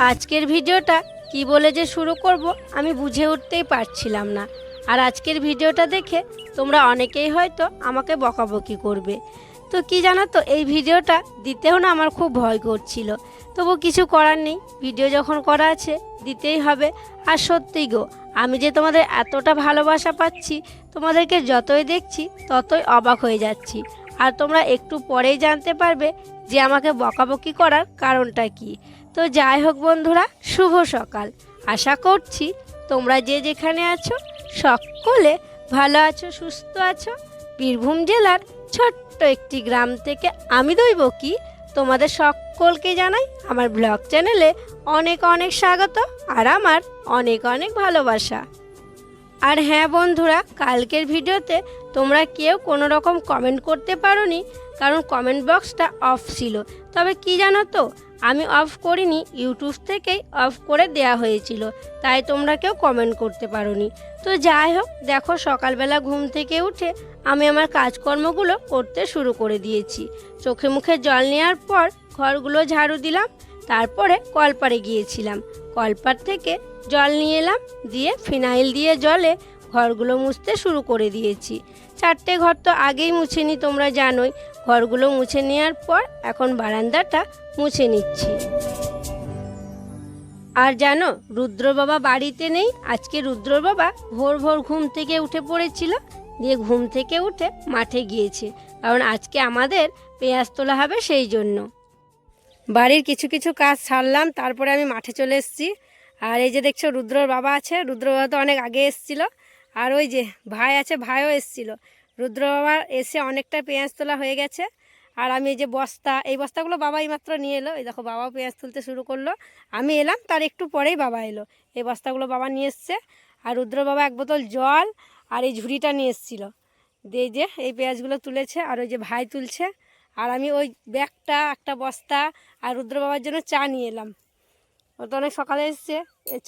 আজকের ভিডিওটা কি বলে যে শুরু করব আমি বুঝে উঠতেই পারছিলাম না। আর আজকের ভিডিওটা দেখে তোমরা অনেকেই হয়তো আমাকে বকাবকি করবে। তো কি জানো তো, এই ভিডিওটা দিতেও না আমার খুব ভয় করছিল। তবু কিছু করার নেই, ভিডিও যখন করা আছে দিতেই হবে। আর সত্যিই গো, আমি যে তোমাদের এতটা ভালোবাসা পাচ্ছি, তোমাদেরকে যতই দেখছি ততই অবাক হয়ে যাচ্ছি। আর তোমরা একটু পরেই জানতে পারবে যে আমাকে বকাবকি করার কারণটা কি। তো যাই হোক বন্ধুরা, শুভ সকাল। আশা করছি তোমরা যে যেখানে আছো, সকলে ভালো আছো, সুস্থ আছো। বীরভূম জেলার ছোট্ট একটি গ্রাম থেকে আমি দইব কি, তোমাদের সকলকে জানাই আমার ব্লগ চ্যানেলে অনেক অনেক স্বাগত আর আমার অনেক অনেক ভালোবাসা। আর হ্যাঁ বন্ধুরা, কালকের ভিডিওতে তোমরা কেউ কোনো রকম কমেন্ট করতে পারোনি, কারণ কমেন্ট বক্সটা অফ ছিল। তবে কি জানো তো আমি অফ করিনি ইউটিউব থেকেই অফ করে দেয়া হয়েছিল, তাই তোমরা কেউ কমেন্ট করতে পারোনি। তো যাই হোক, দেখো সকালবেলা ঘুম থেকে উঠে আমি আমার কাজকর্মগুলো করতে শুরু করে দিয়েছি। চোখে মুখে জল নেওয়ার পর ঘরগুলো ঝাড়ু দিলাম, তারপরে কলপারে গিয়েছিলাম। কলপার থেকে জল নিয়ে এলাম, দিয়ে ফিনাইল দিয়ে জলে ঘরগুলো মুছতে শুরু করে দিয়েছি। চারটে ঘর তো আগেই মুছে নি, তোমরা জানোই। ঘরগুলো মুছে নেওয়ার পর এখন বারান্দাটা মুছে নিচ্ছি। আর জানো, রুদ্র বাবা বাড়িতে নেই, আজকে রুদ্র বাবা ভোর ভোর ঘুম থেকে উঠে পড়েছিল, দিয়ে ঘুম থেকে উঠে মাঠে গিয়েছে। কারণ আজকে আমাদের পেঁয়াজ তোলা হবে সেই জন্য। বাড়ির কিছু কিছু কাজ সারলাম, তারপরে আমি মাঠে চলে এসেছি। আর এই যে দেখছ, রুদ্রর বাবা আছে, রুদ্র বাবা তো অনেক আগে এসেছিল। আর ওই যে ভাই আছে, ভাইও এসেছিল। রুদ্র বাবা এসে অনেকটা পেঁয়াজ তোলা হয়ে গেছে। আর আমি এই যে বস্তা, এই বস্তাগুলো বাবা এইমাত্র নিয়ে এলো। এই দেখো, বাবাও পেঁয়াজ তুলতে শুরু করল। আমি এলাম, তার একটু পরেই বাবা এলো। এই বস্তাগুলো বাবা নিয়ে এসছে। আর রুদ্র বাবা এক বোতল জল আর এই ঝুড়িটা নিয়ে এসেছিল। দিয়ে যে এই পেঁয়াজগুলো তুলেছে আর ওই যে ভাই তুলছে। আর আমি ওই ব্যাগটা, একটা বস্তা আর রুদ্র বাবার জন্য চা নিয়ে এলাম। ও তো অনেক সকালে এসছে।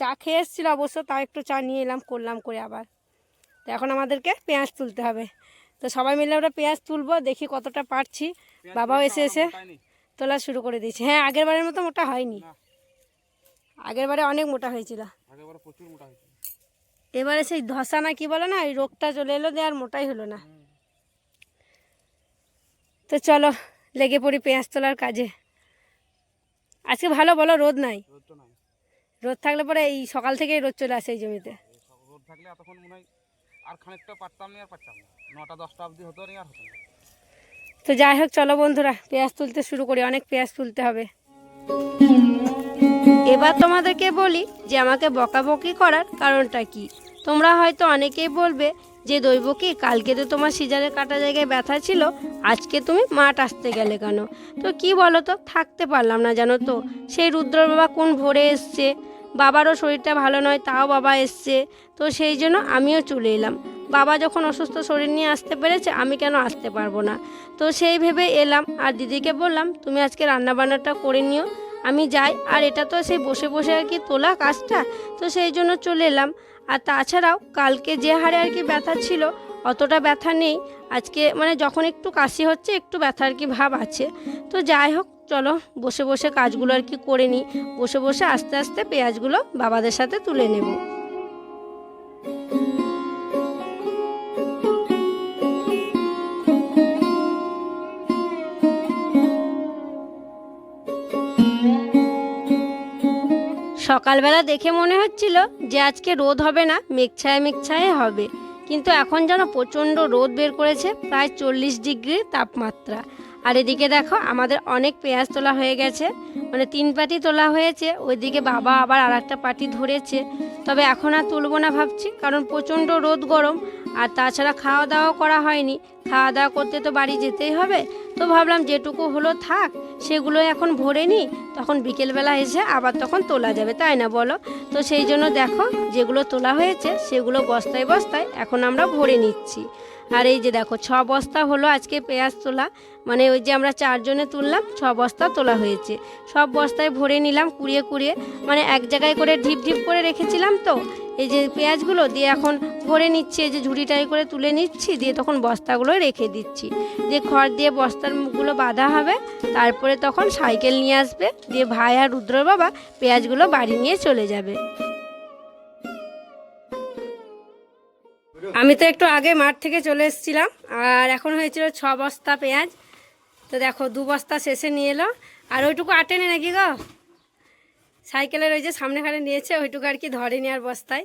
চা খেয়ে এসেছিল অবশ্য, তাও একটু চা নিয়ে এলাম, করলাম করে আবার। তো এখন আমাদেরকে পেঁয়াজ তুলতে হবে। তো সবাই মিলে আমরা পেঁয়াজ তুলবো দেখি কতটা পারছি। বাবাও এসে এসে তোলা শুরু করে দিয়েছে। হ্যাঁ আগের বারের মতো মোটা হয়নি। আগের বারে অনেক মোটা হয়েছিল। এবারে সেই ধসা না কি বলে না ওই রোগটা চলে এলো দিয়ে আর মোটাই হলো না। তো চলো লেগে পড়ি পেঁয়াজ তোলার কাজে। আজকে ভালো বলো রোদ নাই? রোদ তো নাই। রোদ থাকলে পরে এই সকাল থেকেই রোদ চলে আসে এই জমিতে। রোদ থাকলে এতক্ষণ মনে হয় আর খানিকটা পারতাম না আর পারতাম না। নটা দশটা অবধি হতো না আর হতো না। তো যাই হোক চলো বন্ধুরা পেঁয়াজ তুলতে শুরু করি অনেক পেঁয়াজ তুলতে হবে। এবার তোমাদেরকে বলি যে আমাকে বকাবকি করার কারণটা কি। তোমরা হয়তো অনেকেই বলবে যে দৈব কি কালকে তো তোমার সিজারের কাটা জায়গায় ব্যথা ছিল আজকে তুমি মাঠ আসতে গেলে কেন? তো কি বলো তো থাকতে পারলাম না জানো তো। সেই রুদ্র বাবা কোন ভোরে এসছে? বাবারও শরীরটা ভালো নয়, তাও বাবা এসছে। তো সেই জন্য আমিও চলে এলাম। বাবা যখন অসুস্থ, শরীর নিয়ে আসতে পেরেছে, আমি কেন আসতে পারব না? তো সেই ভেবে এলাম, আর দিদিকে বললাম, তুমি আজকে রান্নাবান্নাটা করে নিও। আমি যাই। আর এটা তো সেই বসে বসে আর কি তোলা কাজটা, তো সেই জন্য চলে এলাম। আর তাছাড়াও কালকে যে হারে আর কি ব্যথা ছিল, অতটা ব্যথা নেই। আজকে মানে যখন একটু কাশি হচ্ছে, একটু ব্যথা আর কি ভাব আছে। তো যাই হোক চলো বসে বসে কাজগুলো আর কি করে নিই। বসে বসে আস্তে আস্তে পেঁয়াজগুলো বাবাদের সাথে তুলে নেব। সকালবেলা দেখে মনে হচ্ছিল যে আজকে রোদ হবে না, মেঘছায়া মেঘছায়া হবে। কিন্তু এখন যেন প্রচণ্ড রোদ বের করেছে, প্রায় চল্লিশ ডিগ্রি তাপমাত্রা। আর এদিকে দেখো, আমাদের অনেক পেঁয়াজ তোলা হয়ে গেছে। মানে তিন পাটি তোলা হয়েছে, ওইদিকে বাবা আবার আর একটা পাটি ধরেছে। তবে এখন আর তুলবো না ভাবছি, কারণ প্রচণ্ড রোদ গরম, আর তাছাড়া খাওয়া দাওয়া করা হয়নি। খাওয়া দাওয়া করতে তো বাড়ি যেতেই হবে। তো ভাবলাম যেটুকু হলো থাক সেগুলো এখন ভরে নিই। তখন বিকেলবেলা এসে আবার তখন তোলা যাবে, তাই না বলো? তো সেই জন্য দেখো, যেগুলো তোলা হয়েছে, সেগুলো বস্তায় বস্তায় এখন আমরা ভরে নিচ্ছি। আর এই যে দেখো, ছ বস্তা হলো আজকে পেঁয়াজ তোলা। মানে ওই যে আমরা চারজনে তুললাম, ছ বস্তা তোলা হয়েছে। সব বস্তায় ভরে নিলাম, কুড়িয়ে কুড়িয়ে। মানে এক জায়গায় করে ঢিপ ঢিপ করে রেখেছিলাম তো। এই যে পেঁয়াজগুলো দিয়ে এখন ভরে নিচ্ছি, এই যে ঝুড়িটাই করে তুলে নিচ্ছি, দিয়ে তখন বস্তাগুলো রেখে দিচ্ছি। দিয়ে খড় দিয়ে বস্তার মুখগুলো বাঁধা হবে। তারপরে তখন সাইকেল নিয়ে আসবে। দিয়ে ভাই আর রুদ্রর বাবা পেঁয়াজগুলো বাড়ি নিয়ে চলে যাবে। আমি তো একটু আগে মাঠ থেকে চলে এসেছিলাম, আর এখন হয়েছিল ছ বস্তা পেঁয়াজ। তো দেখো, দু বস্তা শেষে নিয়ে এলো। আর ওইটুকু আটেনি নাকি গো? সাইকেলের ওই যে সামনেখানে নিয়েছে, ওইটুকু আর কি ধরেনি আর বস্তায়।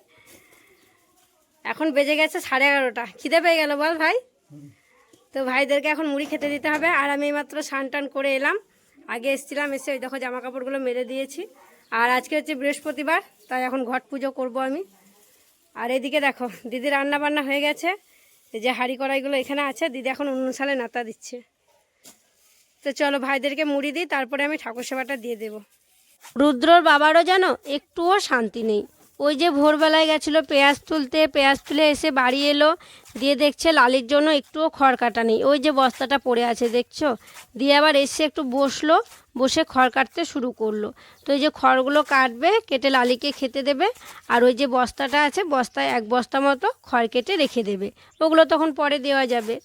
এখন বেজে গেছে সাড়ে এগারোটা। খিদে পেয়ে গেল বল ভাই? তো ভাইদেরকে এখন মুড়ি খেতে দিতে হবে, আর আমি মাত্র স্নান টান করে এলাম। আগে এসেছিলাম, এসে ওই দেখো জামা কাপড়গুলো মেরে দিয়েছি। আর আজকে হচ্ছে বৃহস্পতিবার, তাই এখন ঘট পুজো করব আমি। আর এদিকে দেখো, দিদি রান্না বান্না হয়ে গেছে। এই যে হাঁড়ি কড়াইগুলো এখানে আছে, দিদি এখন অন্য সালে নাতা দিচ্ছে। তো চলো ভাইদেরকে মুড়ি দিই, তারপরে আমি ঠাকুর সেবাটা দিয়ে দেব। রুদ্রর বাবারও যেন একটুও শান্তি নেই। ওই যে ভোরবেলায় গেছিল পেঁয়াজ তুলতে, পেঁয়াজ তুলে এসে বাড়ি এলো, দিয়ে দেখছে লালির জন্য একটুও খড় কাটা নেই। ওই যে বস্তাটা পড়ে আছে, দেখছ? দিয়ে আবার এসে একটু বসল, বসে খড় কাটতে শুরু করল। তো এই যে খড়গুলো কাটবে, কেটে লালিকে খেতে দেবে, আর ওই যে বস্তাটা আছে, বস্তায় এক বস্তা মতো খড় কেটে রেখে দেবে। ওগুলো তখন পরে দেওয়া যাবে।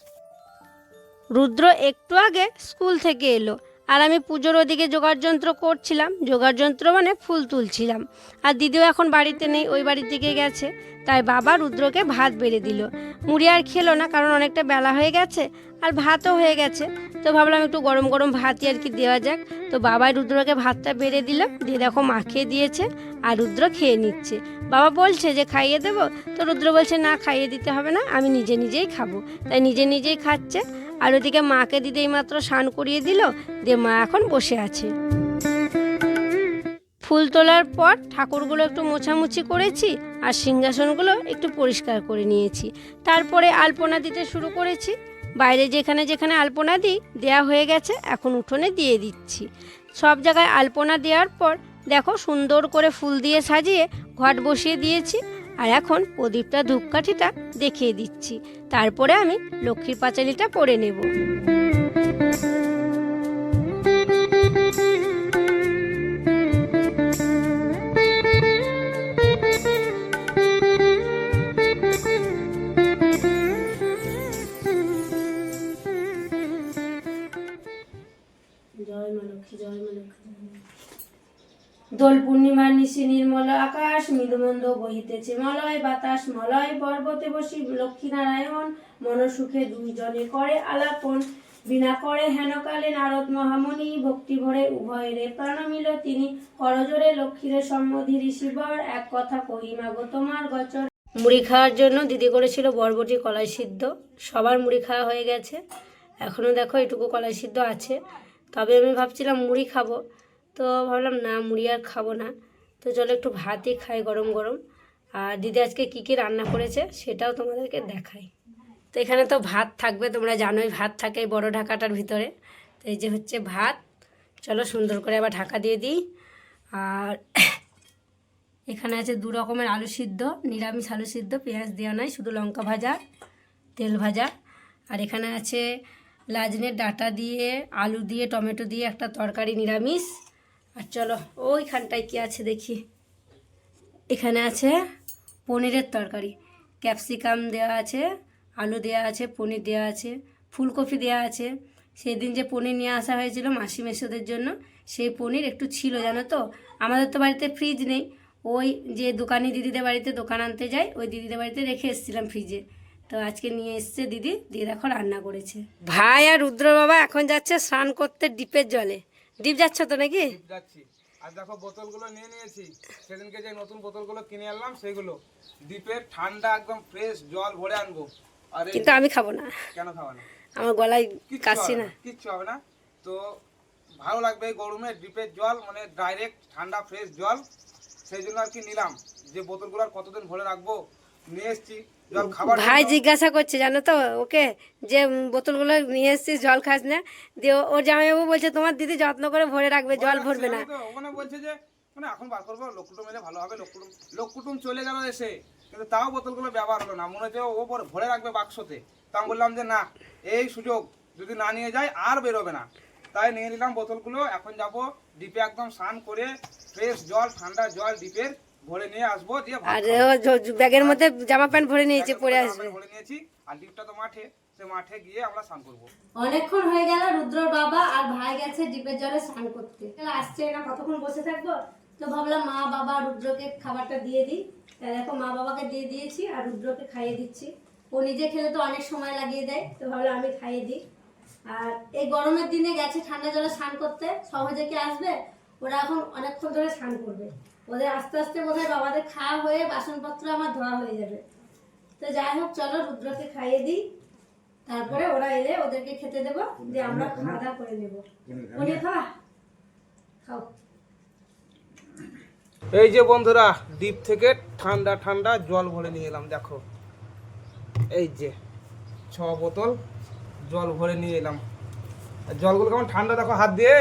রুদ্র একটু আগে স্কুল থেকে এলো আর আমি পুজোর ওদিকে জোগাড় যন্ত্র করছিলাম। জোগাড় যন্ত্র মানে ফুল তুলছিলাম। আর দিদিও এখন বাড়িতে নেই, ওই বাড়ির দিকে গেছে। তাই বাবা রুদ্রকে ভাত বেড়ে দিল। মুড়ি আর খেলো না, কারণ অনেকটা বেলা হয়ে গেছে আর ভাতও হয়ে গেছে। তো ভাবলাম একটু গরম গরম ভাতই আর কি দেওয়া যাক। তো বাবাই রুদ্রকে ভাতটা বেড়ে দিল। দিয়ে দেখো মাখিয়ে দিয়েছে আর রুদ্র খেয়ে নিচ্ছে। বাবা বলছে যে, খাইয়ে দেবো? তো রুদ্র বলছে, না, খাইয়ে দিতে হবে না, আমি নিজে নিজেই খাব। তাই নিজে নিজেই খাচ্ছে। আর ওদিকে মাকে দিদি মাত্র স্নান করিয়ে দিল, দিয়ে মা এখন বসে আছে। ফুল তোলার পর ঠাকুরগুলো একটু মোছামুছি করেছি আর সিংহাসনগুলো একটু পরিষ্কার করে নিয়েছি। তারপরে আলপনা দিতে শুরু করেছি। বাইরে যেখানে যেখানে আলপনা দিই, দেয়া হয়ে গেছে, এখন উঠোনে দিয়ে দিচ্ছি। সব জায়গায় আলপনা দেওয়ার পর দেখো সুন্দর করে ফুল দিয়ে সাজিয়ে ঘট বসিয়ে দিয়েছি। আর এখন প্রদীপটা ধূপকাঠিটা দেখিয়ে দিচ্ছি। তারপরে আমি লক্ষ্মীর পাঁচালিটা পরে নেব। দোল পূর্ণিমার নিশি নির্মল আকাশ মৃদুমন্দ বহিতেছে মলয় বাতাস, মলয় পর্বতে বসি লক্ষ্মীনারায়ণ, মনসুখে দুইজনে করে আলাপন। বিনা করে হেনকালে নারদ মহামণি, ভক্তি ভরে উভয়েরে প্রাণমিল তিনি। করজোরে লক্ষ্মীরে সম্মধি ঋষিবর, এক কথা কহিমা গো তোমার গচর। মুড়ি খাওয়ার জন্য দিদি করেছিল বরবটি কলাই সিদ্ধ। সবার মুড়ি খাওয়া হয়ে গেছে। এখনও দেখো এটুকু কলাই সিদ্ধ আছে। তবে আমি ভাবছিলাম মুড়ি খাব। তো ভাবলাম না, মুড়ি আর খাব না। তো চলো একটু ভাতই খাই গরম গরম। আর দিদি আজকে কী কী রান্না করেছে সেটাও তোমাদেরকে দেখাই। তো এখানে তো ভাত থাকবে, তোমরা জানোই ভাত থাকে বড় ঢাকাটার ভিতরে। তো এই যে হচ্ছে ভাত। চলো সুন্দর করে আবার ঢাকা দিয়ে দিই। আর এখানে আছে দু রকমের আলু সিদ্ধ, নিরামিষ আলু সিদ্ধ, পেঁয়াজ দেওয়া নাই, শুধু লঙ্কা ভাজা, তেল ভাজা। আর এখানে আছে লাজনের ডাটা দিয়ে, আলু দিয়ে, টমেটো দিয়ে একটা তরকারি নিরামিষ। আর চলো, ওইখানটায় কি আছে দেখি। এখানে আছে পনিরের তরকারি। ক্যাপসিকাম দেওয়া আছে, আলু দেওয়া আছে, পনির দেওয়া আছে, ফুলকপি দেওয়া আছে। সেদিন যে পনির নিয়ে আসা হয়েছিল মাসি মেসোদের জন্য, সেই পনির একটু ছিল, জানো তো? আমাদের তো বাড়িতে ফ্রিজ নেই। ওই যে দোকানি দিদিদের বাড়িতে দোকান আনতে যাই ওই দিদিদের বাড়িতে রেখে এসেছিলাম ফ্রিজে তো আজকে নিয়ে এসছে দিদি, দিয়ে দেখো রান্না করেছে। ভাই আর রুদ্র বাবা এখন যাচ্ছে স্নান করতে ডিপের জলে। ডিপ যাচ্ছ তো নাকি? যাচ্ছি। আর দেখো বোতলগুলো নিয়ে নিয়েছি। সেদিনকে যে নতুন বোতলগুলো কিনে আনলাম সেগুলো। দ্বীপের ঠান্ডা একদম ফ্রেশ জল ভরে আনব। কিন্তু আমি খাব না। কেন খাওয়া না? আমার গলায় কাশি না। কিচ্ছু হবে না। তো ভালো লাগবে এই গরমে ডিপের জল মানে ডাইরেক্ট ঠান্ডা ফ্রেশ জল। সেই জন্য আর কি নিলাম। যে বোতলগুলো আর কতদিন ভরে রাখব নিয়ে এসছি। ভাই জিজ্ঞাসা করছে জানো তো? ওকে যে বোতলগুলো নিয়ে এসছিস জল খাস না দিয়ে ওর জামাইবাবু বলছে তোমার দিদি যত্ন করে ভরে রাখবে জল ভরবে না। ওখানে বলছে যে মানে এখন বার করব লোক কুটুম এলে ভালো হবে লোক কুটুম লোক কুটুম চলে গেল এসে। কিন্তু তাও বোতলগুলো ব্যবহার হলো না মনে হচ্ছে ও ভরে- ভরে রাখবে বাক্সতে। তা আমি বললাম যে না এই সুযোগ যদি না নিয়ে যায় আর বেরোবে না। তাই নিয়ে নিলাম বোতলগুলো এখন যাব ডিপে একদম স্নান করে ফ্রেশ জল ঠান্ডা জল ডিপের ভরে নিয়ে আসব দিয়ে আর ব্যাগের মধ্যে জামা প্যান্ট ভরে নিয়েছে পরে আসবে। ভরে নিয়েছি আর ডিপটা তো মাঠে সে মাঠে গিয়ে আমরা স্নান করব। অনেকক্ষণ হয়ে গেল রুদ্রর বাবা আর ভাই গেছে ডিপের জলে স্নান করতে। তাহলে আসছে না কতক্ষণ বসে থাকব? তো ভাবলাম মা বাবা রুদ্রকে খাবারটা দিয়ে দিই। তাই দেখো মা বাবাকে দিয়ে দিয়েছি আর রুদ্রকে খাইয়ে দিচ্ছি। ও নিজে খেলে তো অনেক সময় লাগিয়ে দেয় তো ভাবলাম আমি খাইয়ে দিই। আর এই গরমের দিনে গেছে ঠান্ডা জলে স্নান করতে সহজে কি আসবে? ওরা এখন অনেকক্ষণ ধরে স্নান করবে। ওদের আস্তে আস্তে বোধহয় বাবাদের খাওয়া হয়ে বাসনপত্র আমার ধোয়া হয়ে যাবে। তো যাই হোক চলো রুদ্রকে খাইয়ে দিই। তারপরে ওরা এলে ওদেরকে খেতে দেবো দিয়ে আমরা খাওয়া দাওয়া করে নেব। খাওয়া? খাও। এই যে বন্ধুরা দ্বীপ থেকে ঠান্ডা ঠান্ডা জল ভরে নিয়ে এলাম দেখো। এই যে ছ বোতল জল ভরে নিয়ে এলাম। আর জলগুলো কেমন ঠান্ডা দেখো হাত দিয়ে।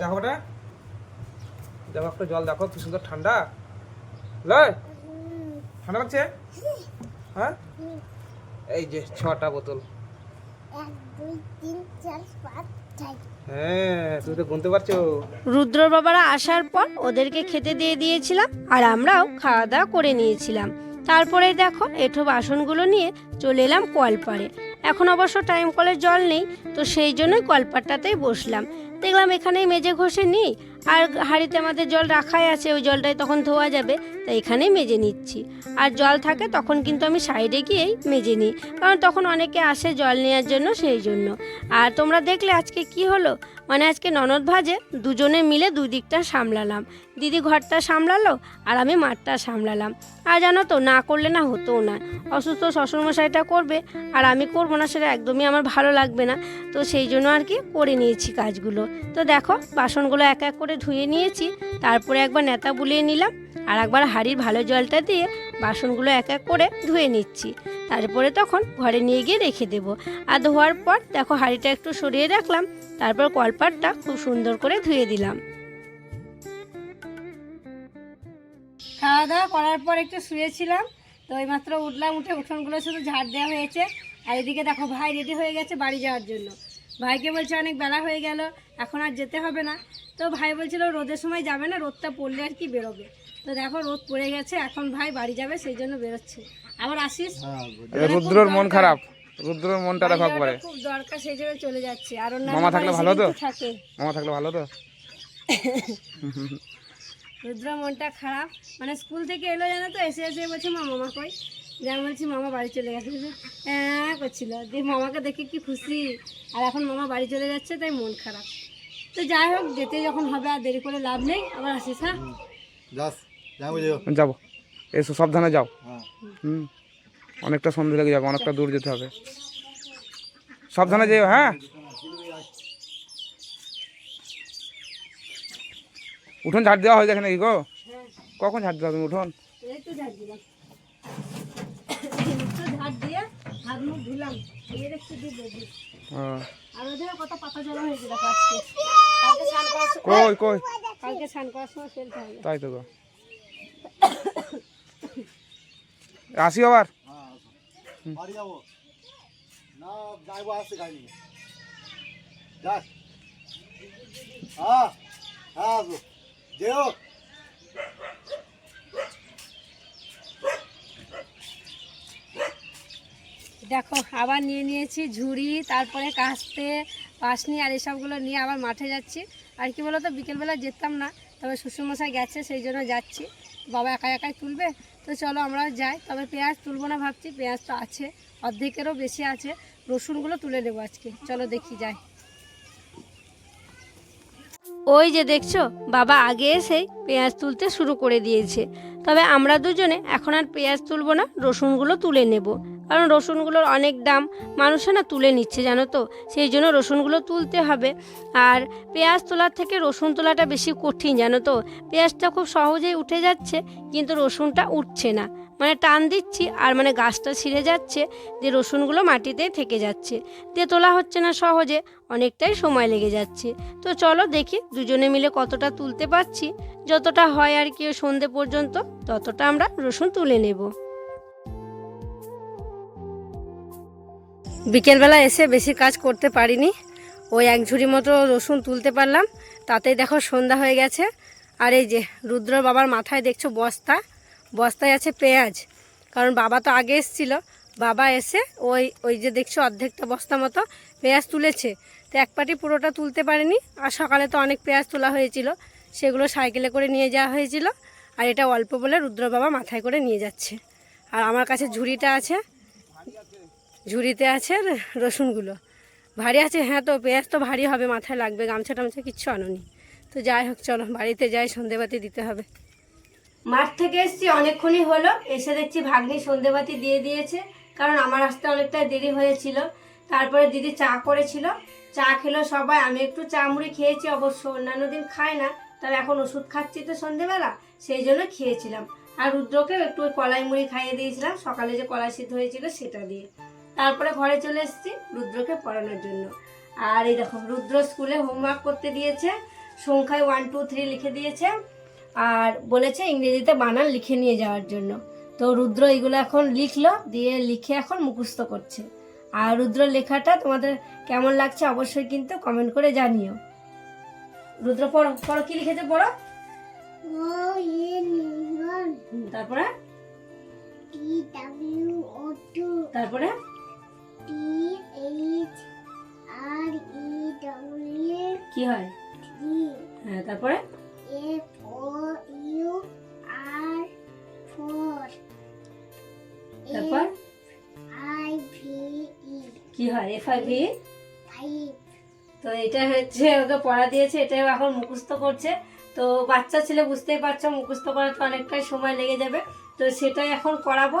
দেখো ওটা। দেখো একটা জল দেখো কি সুন্দর ঠান্ডা। লয় ঠান্ডা লাগছে? হ্যাঁ? এই যে ছটা বোতল। হ্যাঁ তুমি তো গুনতে পারছ। রুদ্র বাবারা আসার পর ওদেরকে খেতে দিয়ে দিয়েছিলাম আর আমরাও খাওয়া দাওয়া করে নিয়েছিলাম। তারপরে দেখো এঠো বাসনগুলো নিয়ে চলে এলাম কলপাড়ে এখন অবশ্য টাইম কলের জল নেই তো সেই জন্যই কলপাড়টাতেই বসলাম। দেখলাম এখানেই মেজে ঘষে নিই আর হাঁড়িতে আমাদের জল রাখাই আছে, ওই জলটাই তখন ধোয়া যাবে, তাই এখানেই মেজে নিচ্ছি। আর জল থাকে তখন কিন্তু আমি সাইডে গিয়েই মেজে নিই, কারণ তখন অনেকে আসে জল নেওয়ার জন্য সেই জন্য। আর তোমরা দেখলে আজকে কি হলো? মানে আজকে ননদ ভাজে, দুজনে মিলে দুই দিকটা সামলালাম। দিদি ঘরটা সামলালো আর আমি মাঠটা সামলালাম। আর জানো তো, না করলে না হতেও না। অসুস্থ শ্বশুরমশাইটা করবে, আর আমি করব না সেটা একদমই আমার ভালো লাগবে না। তো সেই জন্য আর কি করে নিয়েছি কাজগুলো। তো দেখো, বাসনগুলো এক এক করে ধুয়ে নিয়েছি, তারপরে একবার নেতা বুলিয়ে নিলাম, আর একবার হাঁড়ির ভালো জলটা দিয়ে বাসনগুলো এক এক করে ধুয়ে নিচ্ছি। তারপরে তখন ঘরে নিয়ে গিয়ে রেখে দেবো। আর ধোয়ার পর দেখো হাঁড়িটা একটু সরিয়ে রাখলাম, তারপর কলপাটটা খুব সুন্দর করে ধুয়ে দিলাম। খাওয়া দাওয়া করার পর একটু শুয়েছিলাম, তো এইমাত্র উঠলাম, উঠে উঠোনগুলো শুধু ঝাড় দেওয়া হয়েছে। আর এদিকে দেখো ভাই রেডি হয়ে গেছে বাড়ি যাওয়ার জন্য। ভাইকে বলছে অনেক বেলা হয়ে গেল এখন আর যেতে হবে না। তো ভাই বলছিল রোদের সময় যাবে না রোদটা পড়লে আর কি বেরোবে। তো দেখো রোদ পড়ে গেছে এখন ভাই বাড়ি যাবে সেই জন্য বেরোচ্ছে। আবার আসিস? রুদ্রর মন খারাপ। রুদ্রর মনটা একবারে যাওয়াটা খুব দরকার সেই জন্য চলে যাচ্ছে। আর মামা থাকলে ভালো তো? থাকে। মামা থাকলে ভালো তো? রুদ্র মনটা খারাপ। মানে স্কুল থেকে এলো জানো তো এসে এসে বলছে মা মামা কই? যে আমি বলছি মামা বাড়ি চলে গেছে। হ্যাঁ করছিল। দিয়ে মামাকে দেখে কি খুশি। আর এখন মামা বাড়ি চলে যাচ্ছে তাই মন খারাপ। তো যাই হোক যেতে যখন হবে আর দেরি করে লাভ নেই। আবার আসিস হ্যাঁ? যাব। এসো সাবধানে যাও। হ্যাঁ। হুম। অনেকটা সন্ধে লেগে যাবে অনেকটা দূর যেতে হবে। সাবধানে যেও হ্যাঁ? উঠোন ঝাড় দেওয়া হয়ে গেছে নাকি গো? কখন ঝাড় দেওয়া তুমি উঠোন এই তো ঝাড় দিলাম একটু ঝাড় দিয়ে হাত মুখ ধুলাম দিয়ে দেখছি হ্যাঁ। আর ওদের কত পাতা জমা হয়েছে দেখো আজকে। কালকে স্নান করার কই কই? কালকে স্নান করার সময় ফেলতে হবে। তাই তো গো। আসি আবার? বাড়ি যাব। না যাইবো আসছে গাড়ি যাস। হ্যাঁ হ্যাঁ আসব যেও। দেখো, আবার নিয়ে নিয়েছি ঝুড়ি, তারপরে কাস্তে, পাশনি আর এসবগুলো নিয়ে আবার মাঠে যাচ্ছি। আর কি বলতো, বিকেলবেলা যেতাম না, তবে শ্বশুরমশাই গেছে, সেই জন্য যাচ্ছি। বাবা একা একাই তুলবে? তো চলো আমরাও যাই। তবে পেঁয়াজ তুলবো না ভাবছি, পেঁয়াজ তো আছে, অর্ধেকেরও বেশি আছে। রসুনগুলো তুলে নেব আজকে। চলো দেখি যাই। ওই যে দেখছ, বাবা আগে এসেই পেঁয়াজ তুলতে শুরু করে দিয়েছে। তবে আমরা দুজনে এখন আর পেঁয়াজ তুলবো না, রসুনগুলো তুলে নেব। কারণ রসুনগুলোর অনেক দাম। মানুষে না তুলে নিচ্ছে, জানো তো? সেই জন্য রসুনগুলো তুলতে হবে। আর পেঁয়াজ তোলার থেকে রসুন তোলাটা বেশি কঠিন, জানো তো? পেঁয়াজটা খুব সহজেই উঠে যাচ্ছে, কিন্তু রসুনটা উঠছে না। মানে টান দিচ্ছি, আর মানে গাছটা ছিঁড়ে যাচ্ছে যে রসুনগুলো মাটিতেই থেকে যাচ্ছে। দিয়ে তোলা হচ্ছে না সহজে, অনেকটাই সময় লেগে যাচ্ছে। তো চলো দেখি দুজনে মিলে কতটা তুলতে পারছি। যতটা হয় আর কি সন্ধে পর্যন্ত, ততটা আমরা রসুন তুলে নেব। বিকেলবেলা এসে বেশি কাজ করতে পারিনি। ওই এক ঝুড়ি মতো রসুন তুলতে পারলাম। তাতেই দেখো সন্ধ্যা হয়ে গেছে। আর এই যে রুদ্র বাবার মাথায় দেখছ বস্তা? বস্তায় আছে পেঁয়াজ। কারণ বাবা তো আগে এসছিল। বাবা এসে ওই ওই যে দেখছ অর্ধেকটা বস্তা মতো পেঁয়াজ তুলেছে। তো এক পাটি পুরোটা তুলতে পারেনি। আর সকালে তো অনেক পেঁয়াজ তোলা হয়েছিল। সেগুলো সাইকেলে করে নিয়ে যাওয়া হয়েছিল। আর এটা অল্প বলে রুদ্র বাবা মাথায় করে নিয়ে যাচ্ছে। আর আমার কাছে ঝুড়িটা আছে। ঝুড়িতে আছে রসুনগুলো। ভারী আছে হ্যাঁ তো, পেঁয়াজ তো ভারী হবে, মাথায় লাগবে, গামছা টামছা কিচ্ছু আনোনি। তো যাই হোক, চলো, বাড়িতে যাই, সন্ধেবাতি দিতে হবে। মাঠ থেকে এসেছি, অনেকক্ষণই হলো। এসে দেখছি ভাগ্নি সন্ধেবাতি দিয়ে দিয়েছে, কারণ আমার আসতে অনেকটা দেরি হয়েছিল। তারপরে দিদি চা করেছিল। চা খেলো সবাই, আমি একটু চা মুড়ি খেয়েছি, অবশ্য অন্যান্য দিন খাই না, তবে এখন ওষুধ খাচ্ছি তো সন্ধেবেলা, সেই জন্য খেয়েছিলাম। আর রুদ্রকেও একটু কলাই মুড়ি খাইয়ে দিয়েছিলাম, সকালে যে কলাই সিদ্ধ হয়েছিল সেটা দিয়ে। তারপরে ঘরে চলে এসেছি রুদ্রকে পড়ানোর জন্য। আর এই দেখো রুদ্র স্কুলে হোমওয়ার্ক করতে দিয়েছে সংখ্যায় ওয়ান টু থ্রি লিখে দিয়েছে আর বলেছে ইংরেজিতে বানান লিখে নিয়ে যাওয়ার জন্য। তো রুদ্র এগুলো এখন লিখলো দিয়ে লিখে এখন মুখস্থ করছে। আর রুদ্র লেখাটা তোমাদের কেমন লাগছে অবশ্যই কিন্তু কমেন্ট করে জানিও। রুদ্র পড়ো পড়ো কি লিখেছে পড়ো? তারপরে? তারপরে? T H R E W কি হয়? টি হ্যাঁ তারপরে? F O U R four তারপর? আই ভি ই কি হয়? এফ আই ভি ফাইভ তো এটা হচ্ছে ওকে পড়া দিয়েছে এটাও এখন মুখস্থ করছে। তো বাচ্চা ছেলে বুঝতেই পারছ মুখস্থ করাতে অনেকটাই সময় লেগে যাবে। তো সেটাই এখন করাবো।